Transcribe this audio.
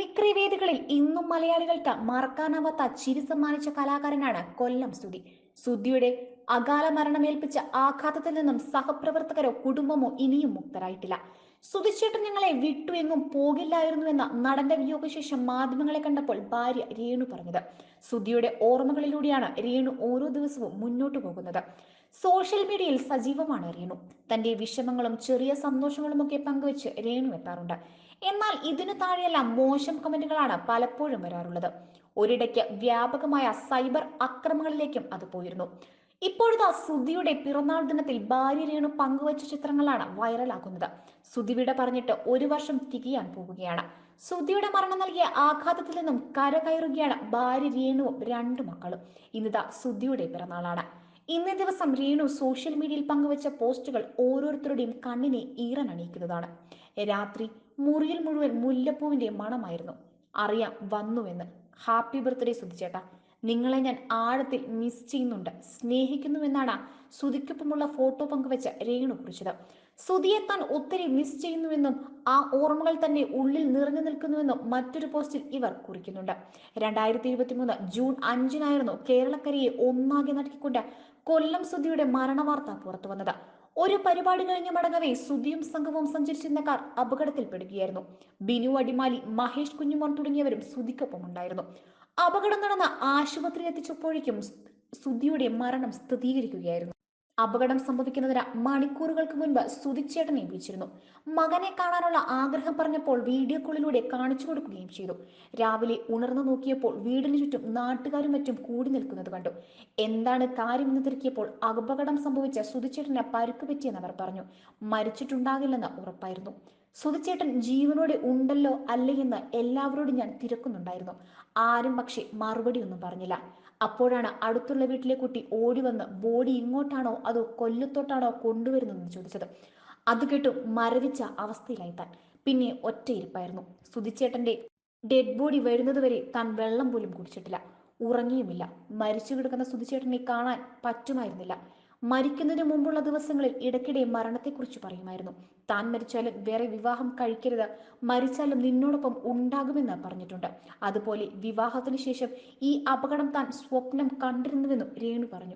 Mimicry വേദികളിൽ ഇന്നും മലയാളികൾക്ക് മറക്കാനാവാത്ത ചിരി സമ്മാനിച്ച കലാകാരനാണ് കൊല്ലം സുധി. സുധിയുടെ അകാല മരണമേൽപ്പിച്ച ആഘാതത്തിൽ നിന്നും സഹപ്രവർത്തകരോ കുടുംബമോ ഇനിയും മുക്തരായിട്ടില്ല. സുധിച്ചേട്ടൻ ഞങ്ങളെ വിട്ടു എങ്ങും പോകില്ലായിരുന്നുവെന്ന നടന്റെ വിയോഗശേഷം മാധ്യമങ്ങളെ കണ്ടപ്പോൾ ഭാര്യ രേണു പറഞ്ഞത്. സുധിയുടെ ഓർമ്മകളിലൂടെയാണ് രേണു ഓരോ ദിവസവും മുന്നോട്ടു പോകുന്നത്. സോഷ്യൽ മീഡിയയിൽ സജീവമാണ് രേണു. തന്റെ വിഷമങ്ങളും ചെറിയ സന്തോഷങ്ങളും ഒക്കെ പങ്കുവെച്ച് രേണു എത്താറുണ്ട്. എന്നാൽ ഇതിനു താഴെയെല്ലാം മോശം കമന്റുകളാണ് പലപ്പോഴും വരാറുള്ളത്. ഒരിടയ്ക്ക് വ്യാപകമായ സൈബർ അക്രമങ്ങളിലേക്കും അത് പോയിരുന്നു. ഇപ്പോഴത്തെ സുധിയുടെ പിറന്നാൾ ദിനത്തിൽ ഭാര്യ രേണു പങ്കുവച്ച ചിത്രങ്ങളാണ് വൈറലാകുന്നത്. സുധിവിടെ പറഞ്ഞിട്ട് ഒരു വർഷം തികയാൻ പോവുകയാണ്. സുധിയുടെ മരണം നൽകിയ ആഘാതത്തിൽ നിന്നും കരകയറുകയാണ് ഭാര്യ രേണുവും രണ്ടു മക്കളും. ഇന്നിതാ സുധിയുടെ പിറന്നാളാണ്. ഇന്നേ ദിവസം റീണു സോഷ്യൽ മീഡിയയിൽ പങ്കുവച്ച പോസ്റ്റുകൾ ഓരോരുത്തരുടെയും കണ്ണിനെ ഈറനണിയിക്കുന്നതാണ് രാത്രി മുറിയിൽ മുഴുവൻ മുല്ലപ്പൂവിന്റെ മണമായിരുന്നു. അറിയാം വന്നുവെന്ന്. ഹാപ്പി ബർത്ത്ഡേ സുധിച്ചേട്ടാ. നിങ്ങളെ ഞാൻ ആഴത്തിൽ മിസ് ചെയ്യുന്നുണ്ട്. സ്നേഹിക്കുന്നുവെന്നാണ് സുധിക്കൊപ്പമുള്ള ഫോട്ടോ പങ്കുവെച്ച രേണു കുറിച്ചത്. സുധിയെ താൻ ഒത്തിരി മിസ് ചെയ്യുന്നുവെന്നും ആ ഓർമ്മകൾ തന്നെ ഉള്ളിൽ നിറഞ്ഞു നിൽക്കുന്നുവെന്നും മറ്റൊരു പോസ്റ്റിൽ ഇവർ കുറിക്കുന്നുണ്ട്. രണ്ടായിരത്തി ഇരുപത്തി മൂന്ന് ജൂൺ അഞ്ചിനായിരുന്നു കേരളക്കരയെ ഒന്നാകെ നടത്തിക്കൊണ്ട് കൊല്ലം സുധിയുടെ മരണവാർത്ത പുറത്തു വന്നത്. ഒരു പരിപാടി കഴിഞ്ഞ് മടങ്ങവേ സുധിയും സംഘവും സഞ്ചരിച്ചിരുന്ന കാർ അപകടത്തിൽപ്പെടുകയായിരുന്നു. ബിനു അടിമാലി മഹേഷ് കുഞ്ഞുമോൻ തുടങ്ങിയവരും സുധിക്കൊപ്പം ഉണ്ടായിരുന്നു. അപകടം നടന്ന ആശുപത്രിയിൽ എത്തിച്ചപ്പോഴേക്കും സുധിയുടെ മരണം സ്ഥിരീകരിക്കുകയായിരുന്നു. അപകടം സംഭവിക്കുന്നതിന് മണിക്കൂറുകൾക്ക് മുൻപ് സുതിച്ചേട്ടനെ വിളിച്ചിരുന്നു മകനെ കാണാനുള്ള ആഗ്രഹം പറഞ്ഞപ്പോൾ വീഡിയോ കോളിലൂടെ കാണിച്ചു കൊടുക്കുകയും ചെയ്തു. രാവിലെ ഉണർന്നു നോക്കിയപ്പോൾ വീടിന് ചുറ്റും നാട്ടുകാരും മറ്റും കൂടി നിൽക്കുന്നത് കണ്ടു. എന്താണ് കാര്യമെന്ന് തിരക്കിയപ്പോൾ അപകടം സംഭവിച്ച സുതിച്ചേട്ടന് പരുക്ക് പറ്റിയെന്ന് അവർ പറഞ്ഞു. മരിച്ചിട്ടുണ്ടാകില്ലെന്ന് ഉറപ്പായിരുന്നു. സുധിച്ചേട്ടൻ ജീവനോടെ ഉണ്ടല്ലോ അല്ലേ എന്ന് എല്ലാവരോടും ഞാൻ തിരക്കുന്നുണ്ടായിരുന്നു. ആരും പക്ഷെ മറുപടി ഒന്നും പറഞ്ഞില്ല. അപ്പോഴാണ് അടുത്തുള്ള വീട്ടിലെ കുട്ടി ഓടി വന്ന് ബോഡി ഇങ്ങോട്ടാണോ അതോ കൊല്ലത്തോട്ടാണോ കൊണ്ടുവരുന്നതെന്ന് ചോദിച്ചത്. അത് കേട്ടു മരവിച്ച അവസ്ഥയിലായി താൻ. പിന്നെ ഒറ്റയിരിപ്പായിരുന്നു സുധിച്ചേട്ടന്റെ ഡെഡ് ബോഡി വരുന്നതുവരെ താൻ വെള്ളം പോലും കുടിച്ചിട്ടില്ല. ഉറങ്ങിയുമില്ല. മരിച്ചു കിടക്കുന്ന സുധിച്ചേട്ടനെ കാണാൻ പറ്റുമായിരുന്നില്ല. മരിക്കുന്നതിന് മുമ്പുള്ള ദിവസങ്ങളിൽ ഇടയ്ക്കിടെ മരണത്തെക്കുറിച്ച് പറയുമായിരുന്നു. താൻ മരിച്ചാലും വേറെ വിവാഹം കഴിക്കരുത്. മരിച്ചാലും നിന്നോടൊപ്പം ഉണ്ടാകുമെന്ന് പറഞ്ഞിട്ടുണ്ട്. അതുപോലെ വിവാഹത്തിന് ശേഷം ഈ അപകടം താൻ സ്വപ്നം കണ്ടിരുന്നുവെന്നും രേണു പറഞ്ഞു.